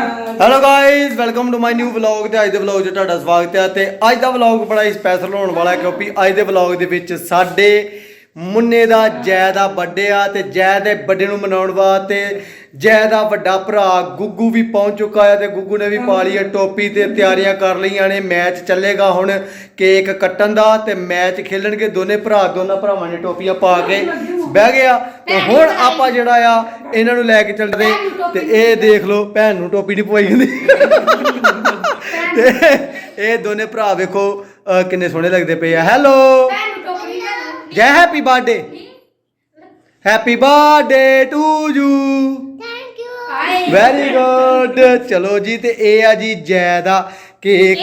Hello guys welcome to my new vlog ਤੇ ਅੱਜ ਦੇ ਵਲੌਗ 'ਚ ਤੁਹਾਡਾ ਸਵਾਗਤ ਹੈ ਤੇ ਅੱਜ ਦਾ ਵਲੌਗ ਬੜਾ ਹੀ ਸਪੈਸ਼ਲ ਹੋਣ ਵਾਲਾ ਹੈ ਕਿਉਂਕਿ ਅੱਜ ਦੇ ਵਲੌਗ ਦੇ ਵਿੱਚ ਸਾਡੇ ਮੁੰਨੇ ਦਾ ਜੈ ਦਾ ਬਰਥਡੇ ਆ ਤੇ ਜੈ ਦੇ ਬਰਥਡੇ ਨੂੰ ਮਨਾਉਣ ਵਾਸਤੇ ਜੈ ਦਾ ਵੱਡਾ ਭਰਾ ਗੁੱਗੂ ਵੀ ਪਹੁੰਚ ਚੁੱਕਾ ਹੈ ਤੇ ਗੁੱਗੂ ਨੇ ਵੀ ਪਾ ਲਈ ਹੈ ਟੋਪੀ ਤੇ ਤਿਆਰੀਆਂ ਕਰ ਲਈਆਂ ਨੇ, ਮੈਚ ਚੱਲੇਗਾ ਹੁਣ ਕੇਕ ਕੱਟਣ ਦਾ ਤੇ ਮੈਚ ਖੇਲਣਗੇ ਦੋਨੇ ਭਰਾ, ਦੋਨਾਂ ਭਰਾਵਾਂ ਨੇ ਟੋਪੀਆਂ ਪਾ ਕੇ। ਬਹਿ ਗਿਆ ਤੇ ਹੁਣ ਆਪਾਂ ਜਿਹੜਾ ਆ ਇਹਨਾਂ ਨੂੰ ਲੈ ਕੇ ਚੱਲਦੇ ਤੇ ਇਹ ਦੇਖ ਲਓ ਭੈਣ ਨੂੰ ਟੋਪੀ ਨਹੀਂ ਪਵਾਈ ਹੁੰਦੀ ਤੇ ਇਹ ਦੋਨੇ ਭਰਾ ਵੇਖੋ ਕਿੰਨੇ ਸੋਹਣੇ ਲੱਗਦੇ ਪਏ ਆ। Hello Jai happy birthday. Happy birthday to you. Very good ਚਲੋ ਜੀ ਤੇ ਇਹ ਆ ਜੀ ਜੈ ਦਾ ਕੇਕ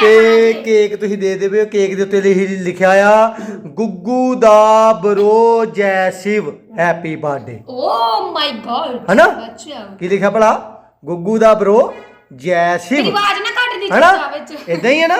ਤੇ। ਕੇਕ ਤੁਸੀਂ ਦੇ ਦੇਵੇ ਕੇਕ ਦੇ ਉੱਤੇ ਲਿਖੀ- ਲਿਖਿਆ ਆ ਗੁੱਗੂ ਦਾ bro Jai Shiv happy birthday. Oh my God ਹਨਾ? ਅੱਛਾ। ਕੀ ਲਿਖਿਆ ਭਲਾ? ਗੁੱਗੂ ਦਾ ਬਰੋ ਜੈ ਸ਼ਿਵ। ਆਵਾਜ਼ ਨਾ ਘੱਟ ਦੀ ਹਨਾ? ਵਿੱਚ। ਇਦਾਂ ਹੀ ਹੈ ਨਾ?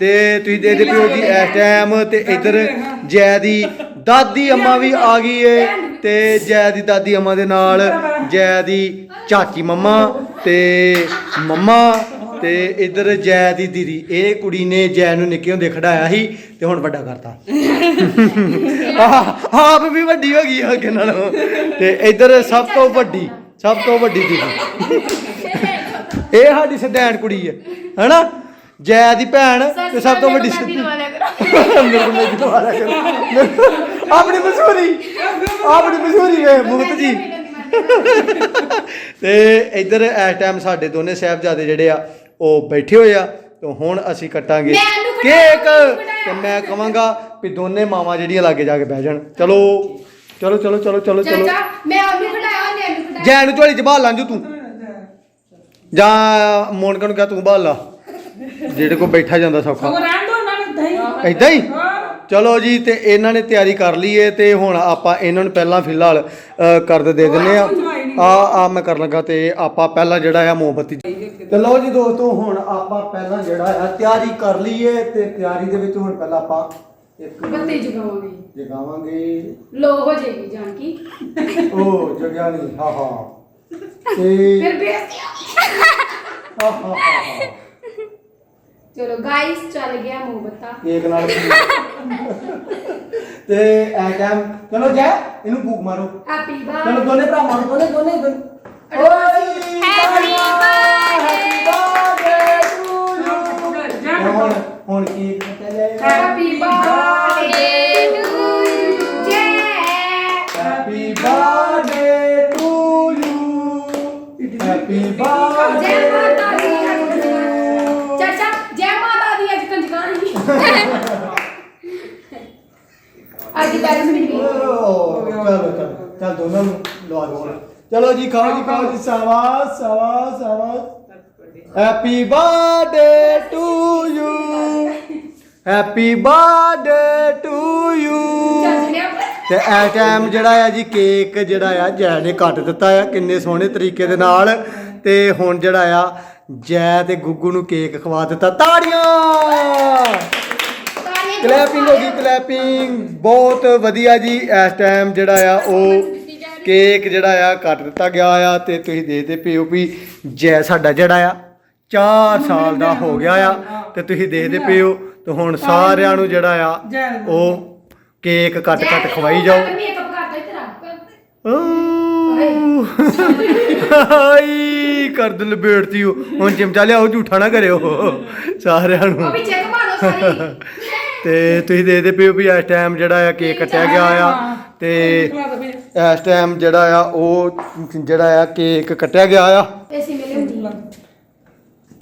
ਤੇ ਤੁਸੀਂ ਦੇ ਦੇ ਪਿਓ ਜੀ ਇਸ ਟਾਈਮ ਤੇ ਇੱਧਰ ਜੈ ਦੀ ਦਾਦੀ ਅੰਮਾ ਵੀ ਆ ਗਈ ਏ। ਤੇ ਜੈ ਦੀ ਦਾਦੀ ਅੰਮਾ ਦੇ ਨਾਲ ਜੈ ਦੀ ਚਾਚੀ ਮੰਮਾ ਤੇ ਮੰਮਾ ਤੇ ਇੱਧਰ ਜੈ ਦੀ ਦੀਦੀ ਇਹ ਕੁੜੀ ਨੇ ਜੈ ਨੂੰ ਨਿੱਕੇ ਹੁੰਦੇ ਖੜਾਇਆ ਸੀ ਤੇ ਹੁਣ ਵੱਡਾ ਕਰਤਾ। ਆਹ, ਆਪ ਵੀ ਵੱਡੀ ਹੋ ਗਈ ਆ ਅੱਗੇ ਨਾਲੋਂ। ਤੇ ਇੱਧਰ ਸਭ ਤੋਂ ਵੱਡੀ ਸਭ ਤੋਂ ਵੱਡੀ ਦੀਦੀ ਇਹ ਸਾਡੀ ਸਦੈਣ ਕੁੜੀ ਹੈ ਹੈਨਾ? ਜੈ ਦੀ ਭੈਣ ਤੇ ਸਭ ਤੋਂ ਵੱਡੀ ਸੱਦੀ ਸਦ- ਵਾਲਿਆ ਕਰੋ ਮੇਰੇ ਕੋਲ ਮੇਰੀ ਦੁਬਾਰਾ ਕਰੋ। ਆਪਣੀ ਮਸ਼ਹੂਰੀ ਆਪਣੀ ਮਸ਼ਹੂਰੀ ਵੇ ਮੁਕਤ ਜੀ। ਤੇ ਇੱਧਰ ਇਸ ਟਾਈਮ ਸਾਡੇ ਦੋਨੇ ਸਾਹਿਬਜ਼ਾਦੇ ਜਿਹੜੇ ਆ ਉਹ ਬੈਠੇ ਹੋਏ ਆ ਤੇ ਹੁਣ ਅਸੀਂ ਕੱਟਾਂਗੇ ਕੇਕ। ਤੇ ਮੈਂ ਕਵਾਂਗਾ ਵੀ ਦੋਨੇ ਮਾਵਾਂ ਜਿਹੜੀਆਂ ਲਾਗੇ ਜਾ ਕੇ ਬਹਿ ਜਾਣ। ਚਲੋ। ਚਲੋ ਚਲੋ ਚਲੋ ਚਲੋ ਚਲੋ। ਚਾਚਾ ਮੈਂ ਉਹਨੂੰ ਖੜਾਇਆ ਉਹਨੇ ਇਹਨੂੰ ਖੜਾਇਆ। ਜੈ ਨੂੰ ਝੋਲੀ ਚ ਬਾਲ ਲਾਂਜੂ ਤੂੰ। ਜਾਂ ਮੋਨਕਾ ਨੂੰ ਕਿਹਾ ਤੂੰ ਬਾਲ ਲਾ। ਜਿਹੜੇ ਕੋ ਬੈਠਾ ਜਾਂਦਾ ਸੌਖਾ। ਉਹ ਰਹਿਣ ਦੋ ਉਹਨਾਂ ਨੂੰ ਦਹੀਂ ਏਦਾਂ ਹੀ? ਚਲੋ ਜੀ ਤੇ ਇਹਨਾਂ ਨੇ ਤਿਆਰੀ ਕਰ ਲਈ ਏ ਤੇ ਹੁਣ ਆਪਾਂ ਇਹਨਾਂ ਨੂੰ ਪਹਿਲਾਂ ਫਿਲਹਾਲ ਅ, ਕਰ ਦੇ ਦਿੰਦੇ ਆ। ਆ ਆ ਮੈਂ ਕਰਨ ਲੱਗਾ ਤੇ ਆਪਾਂ ਪਹਿਲਾਂ ਜਿਹੜਾ ਆ ਮੋਮਬੱਤੀ ਤੇ ਲਓ ਜੀ ਦੋਸਤੋ ਹੁਣ ਆਪਾਂ ਪਹਿਲਾਂ ਜਿਹੜਾ ਆ ਤਿਆਰੀ ਕਰ ਲਈਏ ਤੇ ਤਿਆਰੀ ਦੇ ਵਿੱਚ ਹੁਣ ਪਹਿਲਾਂ ਆਪਾਂ ਇੱਕ ਬੱਤੀ ਜਗਾਵਾਂਗੇ। ਜਗਾਵਾਂਗੇ। ਲੋ ਹੋ ਜਾਏਗੀ ਜਾਨ ਕੀ ਉਹ ਜਗਿਆ ਨਹੀਂ। ਹਾ ਹਾ। ਤੇ ਫਿਰ ਬੇਇੱਜ਼ਤੀ ਹਾ ਹਾ ਹਾ ਚਲੋ ਗਾਇਸ ਚੱਲ ਗਿਆ ਮੋਹਬਤਾ ਕੇਕ ਨਾਲ ਤੇ ਐ ਟਾਈਮ ਚਲੋ ਜੈ ਇਹਨੂੰ ਫੂਕ ਮਾਰੋ। ਹੈਪੀ ਚਲੋ ਬਰਥਡੇ ਦੋਨੇ ਭਰਾ ਮਾਰੋ ਦੋਨੇ ਦੋਨੇ ਦੋਨੇ। ਓਏ Happy happy birthday to you ਹੁਣ ਹੁਣ ਕੇਕ ਕੱਟਿਆ happy birthday to Jai happy birthday to you happy Jai birthday ਮਾਤਾ ਦੀ ਚਾਚਾ ਜੈ ਮਾਤਾ ਦੀ ਅੱਜ ਕੰਜਕਾਂ ਨਹੀਂ ਅੱਜ ਬੈਲੈਂਸ ਮਿਲ ਗਈ ਚਲੋ ਚਲੋ ਚੱਲ ਦੋਨਾਂ ਨੂੰ ਲਵਾ ਦੋ ਹੁਣ। ਚਲੋ ਜੀ ਖਾਓ ਜੀ ਖਾਓ ਜੀ। ਸਾਵਾਸ ਸਾਵਾਸ ਸਾਵਾਸ happy birthday to you happy birthday to you ਤੇ ਐ ਟਾਈਮ ਜਿਹੜਾ ਆ ਜੀ ਕੇਕ ਜਿਹੜਾ ਆ ਜੈ ਨੇ ਕੱਟ ਦਿੱਤਾ ਆ ਕਿੰਨੇ ਸੋਹਣੇ ਤਰੀਕੇ ਦੇ ਨਾਲ। ਤੇ ਹੁਣ ਜਿਹੜਾ ਆ ਜੈ ਤੇ ਗੁੱਗੂ ਨੂੰ ਕੇਕ ਖਵਾ ਦਿੱਤਾ। ਤਾੜੀਆਂ! ਕਲੈਪਿੰਗ ਹੋ ਗਈ ਕਲੈਪਿੰਗ ਬਹੁਤ ਵਧੀਆ ਜੀ ਇਸ ਟਾਈਮ ਜਿਹੜਾ ਆ ਉਹ ਕੇਕ ਜਿਹੜਾ ਆ ਕੱਟ ਦਿੱਤਾ ਗਿਆ ਆ ਤੇ ਤੁਸੀਂ ਦੇਖਦੇ ਪਿਓ ਵੀ ਜੈ ਸਾਡਾ ਜਿਹੜਾ ਆ 4 ਸਾਲ ਦਾ ਹੋ ਗਿਆ ਆ ਤੇ ਤੁਸੀਂ ਦੇਖਦੇ ਪਿਓ ਤੇ ਹੁਣ ਸਾਰਿਆਂ ਨੂੰ ਜਿਹੜਾ ਆ ਉਹ ਕੇਕ ਕੱਟ ਕੱਟ ਖਵਾਈ ਜਾਓ। ਮੇਕਅਪ ਕਰਦਾ ਤੇਰਾ ਹਾਈ ਕਰ ਦਿਲ ਹੋ। ਹੁਣ ਚਿਮਚਾ ਲਿਆਓ ਝੂਠਾ ਨਾ ਕਰਿਓ। ਸਾਰਿਆਂ ਨੂੰ। ਉਹ ਪਿੱਛੇ ਘੁਮਾ ਦੋ ਸਾਰੀ। ਤੇ ਤੁਸੀਂ ਦੇਖਦੇ ਪਿਓ ਵੀ ਇਸ ਟਾਈਮ ਜਿਹੜਾ ਆ ਕੇਕ ਕੱਟਿਆ ਗਿਆ ਆ ਤੇ ਇਸ ਟਾਈਮ ਜਿਹੜਾ ਆ ਉਹ ਜਿਹੜਾ ਆ ਕੇਕ ਕੱਟਿਆ ਗਿਆ ਆ ਐਸੀ ਮਿਲੇ ਹੁੰਦੀ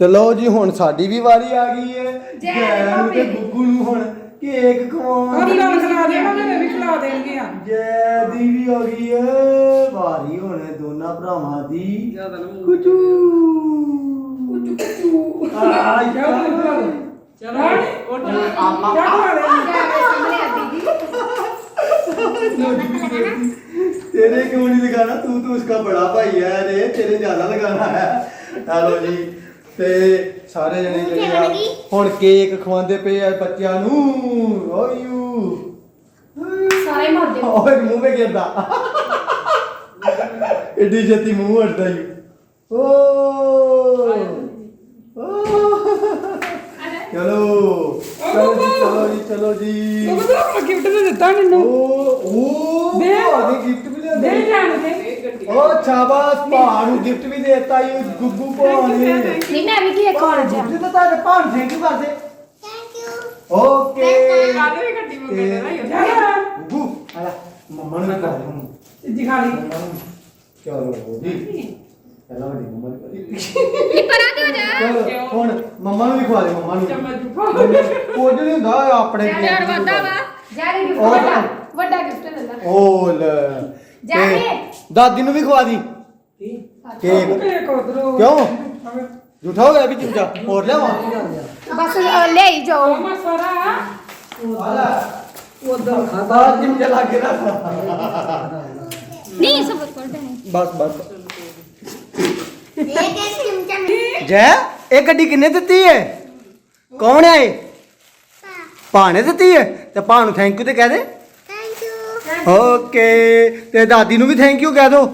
ਤੇ ਲਓ ਜੀ ਹੁਣ ਸਾਡੀ ਵੀ ਵਾਰੀ ਆ ਗਈ ਹੈ ਜੈ ਨੂੰ ਤੇ। ਗੁੱਗੂ ਨੂੰ ਹੁਣ ਕੇਕ ਖਵਾਉਣ ਉਹਦੀ ਨਾਲ ਖਿਲਾ ਦੇਣਾ ਮੈਂ ਵੀ ਖਿਲਾ ਦੇਣਗੇ ਆ ਜੈ ਦੀ ਵੀ ਹੋ ਗਈ ਹੈ ਵਾਰੀ ਹੁਣ ਦੋਨਾਂ ਭਰਾਵਾਂ ਦੀ ਕੁਚੂ ਕੁਚੂ ਕੁਚੂ ਆ ਚਲੋ ਚਲੋ ਆਪਾਂ ਕੈਮਰੇ ਸਾਹਮਣੇ ਆ ਦੀਦੀ ਤੇਰੇ ਕਿਉਂ ਨਹੀਂ ਲਗਾਣਾ ਤੂੰ ਤੂੰ ਉਸਕਾ ਬੜਾ ਭਾਈ ਹੈ ਰੇ ਤੇਰੇ ਜ਼ਿਆਦਾ ਲਗਾਣਾ ਹੈ। ਹਲੋ ਜੀ। ਤੇ ਸਾਰੇ ਜਣੇ ਜਿਹੜੇ ਆ ਹੁਣ ਕੇਕ ਖਵਾਉਂਦੇ ਪਏ ਆ ਬੱਚਿਆਂ ਨੂੰ। ਓਯੂ ਸਾਰੇ ਮਾਰਦੇ ਓਏ ਮੂੰਹ ਵੇ ਗਿਰਦਾ। ਐਡੀ ਜਤੀ ਮੂੰਹ ਹਟਦਾ ਜੀ ਓ। ਚਲੋ ਜੀ। ਉਹ ਤਾਂ ਗਿਫਟ ਨੇ ਦਿੱਤਾ ਮੈਨੂੰ। ਉਹ ਉਹ ਦੇ। ਭਾਣੇ ਗਿਫਟ ਵੀ ਦੇ ਦੇ ਜਾਣ ਦੇ। ਉਹ ਸ਼ਾਬਾਸ਼ ਭਾ ਨੂੰ ਗਿਫਟ ਵੀ ਦੇਤਾ ਇਹ ਗੁੱਗੂ ਭਾ ਨੇ। ਨਹੀਂ ਮੈਂ ਵੀ ਕੀ ਇੱਕ ਹੋਰ ਜਾ ਗਿਫਟ ਤਾਂ ਤੁਹਾਡੇ ਭਾ ਨੂੰ ਥੈਂਕ ਯੂ ਕਰਦੇ ਓਕੇ ਕੱਲ ਵੀ ਗੱਡੀ ਮੰਗੇ ਦੇ ਨਾ ਯਾਰ ਗੁੱਗੂ ਆਲਾ ਮੰਮਾ ਨੂੰ ਵੀ ਖਵਾ ਦੇ ਮੰਮਾ ਜੀ ਖਾਲੀ ਮੰਮਾ ਨੂੰ ਚਲੋ ਜੀ। ਪਹਿਲਾਂ ਵੱਡੀ ਮੰਮਾ ਨੂੰ। ਨਹੀਂ ਪਰਾਂ ਤੇ ਹੋ ਜਾ। ਚਲੋ ਹੁਣ ਮੰਮਾ ਨੂੰ ਵੀ ਖਵਾ ਦੇ ਮੰਮਾ ਨੂੰ। ਚਮਚ। ਕੁਝ ਨਹੀਂ ਹੁੰਦਾ ਆਪਣੇ ਯਾਰ ਵੱਡਾ ਵਾ। ਜਾਰੇ ਗਿਫਟ ਉਹ ਵੱਡਾ ਵੱਡਾ ਗਿਫਟ ਲੈ ਲੈ। ਓ ਲੈ ਜਾ ਤੇ ਕੇ। ਦਾਦੀ ਨੂੰ ਵੀ ਖਵਾ ਦੀ। ਕੇਕ। ਕੇਕ ਉਧਰੋਂ। ਕਿਉਂ? ਝੂਠਾ ਹੋ ਗਿਆ ਵੀ ਚਮਚਾ ਹੋਰ ਲਿਆਵਾਂ? ਬਸ ਅ, ਲੈ ਹੀ ਜਾਓ ਮਮਾ ਸਾਰਾ ਆਲਾ ਉਧਰ ਖਾਦਾ ਚਮਚਾ ਲਾ ਕੇ ਰੱਖ ਨਹੀਂ ਸਭ ਕੋਲ ਨਹੀਂ। ਬਸ ਬਸ। ਜੈ ਇਹ ਗੱਡੀ ਕਿੰਨੇ ਦਿੱਤੀ ਹੈ ਕੌਣ ਹੈ ਇਹ? ਭਾ ਨੇ ਦਿੱਤੀ ਹੈ ਤੇ ਭਾ ਨੂੰ ਥੈਂਕ ਯੂ ਤੇ ਕਹਿ ਦੇ। ਓਕੇ ਤੇ ਦਾਦੀ ਨੂੰ ਵੀ ਥੈਂਕ ਯੂ ਕਹਿ ਦੋ।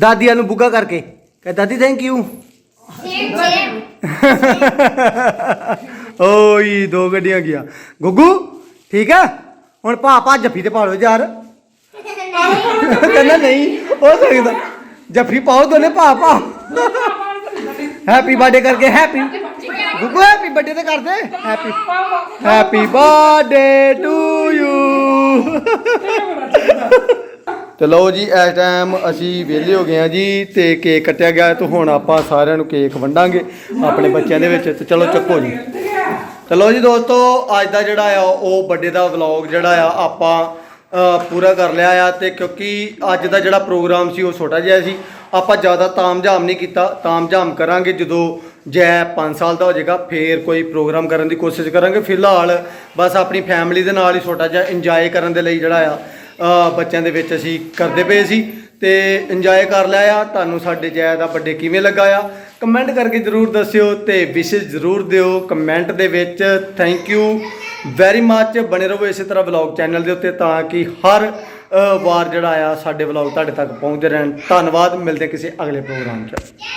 ਦਾਦੀਆਂ ਨੂੰ ਬੁੱਗਾ ਕਰਕੇ। ਕਹ ਦਾਦੀ ਥੈਂਕ ਯੂ ਓਏ ਦੋ ਗੱਡੀਆਂ ਗਿਆ। ਗੁੱਗੂ ਠੀਕ ਹੈ ਹੁਣ ਭਾ ਭਾ ਜੱਫੀ ਤੇ ਪਾ ਲਓ ਯਾਰ ਕਹਿੰਦਾ ਨਹੀਂ ਉਹ ਸਕਦਾ। ਜੱਫੀ ਪਾਓ ਦੋਨੇ ਭਾ ਭਾ। ਹੈਪੀ ਬਰਥਡੇ ਕਰਕੇ ਹੈਪੀ ਗੁੱਗੂ ਹੈਪੀ ਬਰਥਡੇ ਤੇ ਕਰਦੇ। Happy happy birthday to you ਤੇ ਲਓ ਜੀ, ਇਸ ਟਾਈਮ ਅਸੀਂ ਵਿਹਲੇ ਹੋ ਗਏ ਆ ਜੀ ਤੇ ਕੇਕ ਕੱਟਿਆ ਗਿਆ। ਤੇ ਹੁਣ ਆਪਾਂ ਸਾਰਿਆਂ ਨੂੰ ਕੇਕ ਵੰਡਾਂਗੇ ਆਪਣੇ ਬੱਚਿਆਂ ਦੇ ਵਿੱਚ। ਤੇ ਚਲੋ ਚੱਕੋ ਜੀ। ਚਲੋ ਜੀ ਦੋਸਤੋ, ਅੱਜ ਦਾ ਜਿਹੜਾ ਆ, ਉਹ ਵੱਡੇ ਦਾ ਵਲੌਗ ਜਿਹੜਾ ਆ, ਆਪਾਂ ਪੂਰਾ ਕਰ ਲਿਆ ਆ ਤੇ ਕਿਉਂਕਿ ਅੱਜ ਦਾ ਜਿਹੜਾ ਪ੍ਰੋਗਰਾਮ ਸੀ ਉਹ ਛੋਟਾ ਜਿਹਾ ਸੀ। ਆਪਾਂ ਜ਼ਿਆਦਾ ਤਾਮਝਾਮ ਨਹੀਂ ਕੀਤਾ। ਤਾਮਝਾਮ ਕਰਾਂਗੇ ਜਦੋਂ ਜੈ 5 ਸਾਲ ਦਾ ਹੋ ਜਾਏਗਾ, ਫੇਰ ਕੋਈ ਪ੍ਰੋਗਰਾਮ ਕਰਨ ਦੀ ਕੋਸ਼ਿਸ਼ ਕਰਾਂਗੇ। ਫਿਲਹਾਲ ਬਸ ਆਪਣੀ ਫੈਮਿਲੀ ਦੇ ਨਾਲ ਹੀ ਛੋਟਾ ਜਿਹਾ ਇੰਜੋਏ ਕਰਨ ਦੇ ਲਈ ਜਿਹੜਾ ਆ ਬੱਚਿਆਂ ਦੇ ਵਿੱਚ ਅਸੀਂ ਕਰਦੇ ਪਏ ਸੀ। ਤੇ ਇੰਜੋਏ ਕਰ ਲਿਆ ਆ। ਤੁਹਾਨੂੰ ਸਾਡੇ ਜੈ ਦਾ ਵੱਡੇ ਕਿਵੇਂ ਲੱਗਾ ਆ? ਕਮੈਂਟ ਕਰਕੇ ਜਰੂਰ ਦੱਸਿਓ ਤੇ ਵਿਸ਼ੇਸ਼ ਜਰੂਰ ਦਿਓ ਕਮੈਂਟ ਦੇ ਵਿੱਚ। ਥੈਂਕ ਯੂ ਵੈਰੀ ਮੱਚ ਬਣੇ ਰਹੋ ਇਸੇ ਤਰ੍ਹਾਂ ਵਲੌਗ ਚੈਨਲ ਦੇ ਉੱਤੇ ਤਾਂ ਕਿ ਹਰ ਵਾਰ ਜਿਹੜਾ ਆ ਸਾਡੇ ਵਲੌਗ ਤੁਹਾਡੇ ਤੱਕ ਪਹੁੰਚਦੇ ਰਹਿਣ। ਧੰਨਵਾਦ। ਮਿਲਦੇ ਕਿਸੇ ਅਗਲੇ ਪ੍ਰੋਗਰਾਮ 'ਚ।